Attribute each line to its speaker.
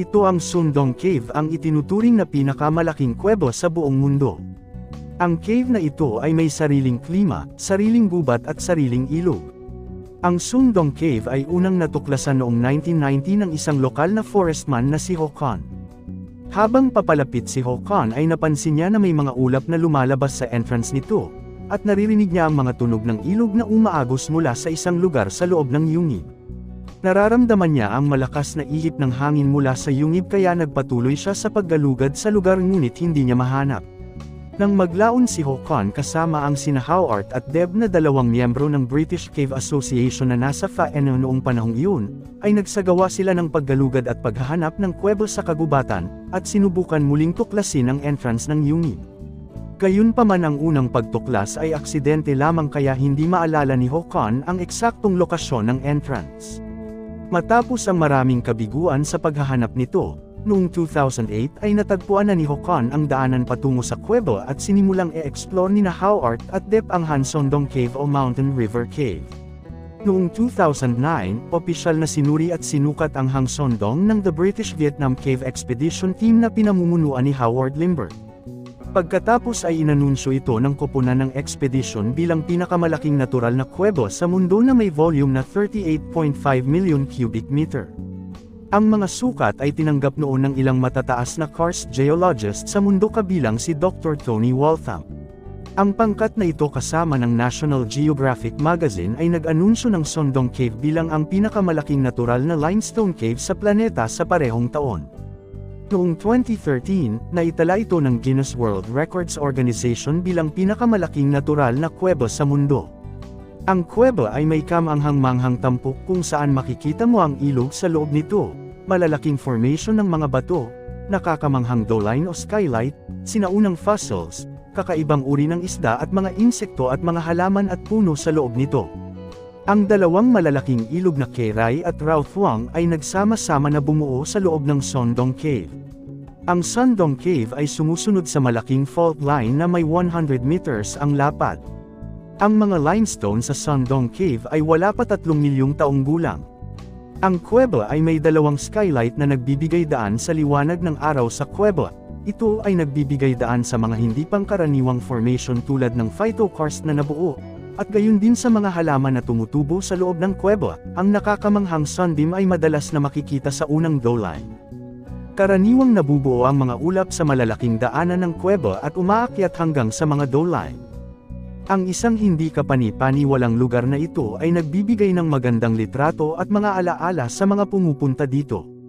Speaker 1: Ito ang Sundong Cave ang itinuturing na pinakamalaking kuwebo sa buong mundo. Ang cave na ito ay may sariling klima, sariling gubat at sariling ilog. Ang Sundong Cave ay unang natuklasan noong 1990 ng isang lokal na forestman na si Hokan. Habang papalapit si Hokan ay napansin niya na may mga ulap na lumalabas sa entrance nito, at naririnig niya ang mga tunog ng ilog na umaagos mula sa isang lugar sa loob ng yungib. Nararamdaman niya ang malakas na ihip ng hangin mula sa yungib kaya nagpatuloy siya sa paggalugad sa lugar ngunit hindi niya mahanap. Nang maglaon si Hokan kasama ang sina Howard at Deb na dalawang miyembro ng British Cave Association na nasa FAENO noong panahong iyon, ay nagsagawa sila ng paggalugad at paghahanap ng kwebo sa kagubatan, at sinubukan muling tuklasin ang entrance ng yungib. Gayunpaman ang unang pagtuklas ay aksidente lamang kaya hindi maalala ni Hokan ang eksaktong lokasyon ng entrance. Matapos ang maraming kabiguan sa paghahanap nito, Noong 2008 ay natagpuan na ni Hokan ang daanan patungo sa kuwebo at sinimulang e-explore ni na at Dep ang Hansondong Cave o Mountain River Cave. Noong 2009, opisyal na sinuri at sinukat ang Hangsondong ng the British Vietnam Cave Expedition Team na pinamumunuan ni Howard Limber. Pagkatapos ay inanunsyo ito ng koponan ng expedition bilang pinakamalaking natural na kuwebo sa mundo na may volume na 38.5 million cubic meter. Ang mga sukat ay tinanggap noon ng ilang matataas na karst geologist sa mundo kabilang si Dr. Tony Waltham. Ang pangkat na ito kasama ng National Geographic Magazine ay nag-anunsyo ng Sondong Cave bilang ang pinakamalaking natural na limestone cave sa planeta sa parehong taon. Noong 2013, naitala ito ng Guinness World Records Organization bilang pinakamalaking natural na kuwebo sa mundo. Ang kuweba ay may kamanghang-manghang tampok kung saan makikita mo ang ilog sa loob nito, malalaking formation ng mga bato, nakakamanghang doline o skylight, sinaunang fossils, kakaibang uri ng isda at mga insekto at mga halaman at puno sa loob nito. Ang dalawang malalaking ilog na Kerai at Rauthuang ay nagsama-sama na bumuo sa loob ng Sondong Cave. Ang Sondong Cave ay sumusunod sa malaking fault line na may 100 meters ang lapad. Ang mga limestone sa Sondong Cave ay wala pa 3 milyong taong gulang. Ang kuweba ay may dalawang skylight na nagbibigay daan sa liwanag ng araw sa kuweba. Ito ay nagbibigay daan sa mga hindi pangkaraniwang formation tulad ng phytokarst na nabuo, at gayon din sa mga halaman na tumutubo sa loob ng kuweba. Ang nakakamanghang sunbeam ay madalas na makikita sa unang doline. Karaniwang nabubuo ang mga ulap sa malalaking daanan ng kuweba at umaakyat hanggang sa mga doline. Ang isang hindi kapani-paniwalang lugar na ito ay nagbibigay ng magandang litrato at mga alaala sa mga pumupunta dito.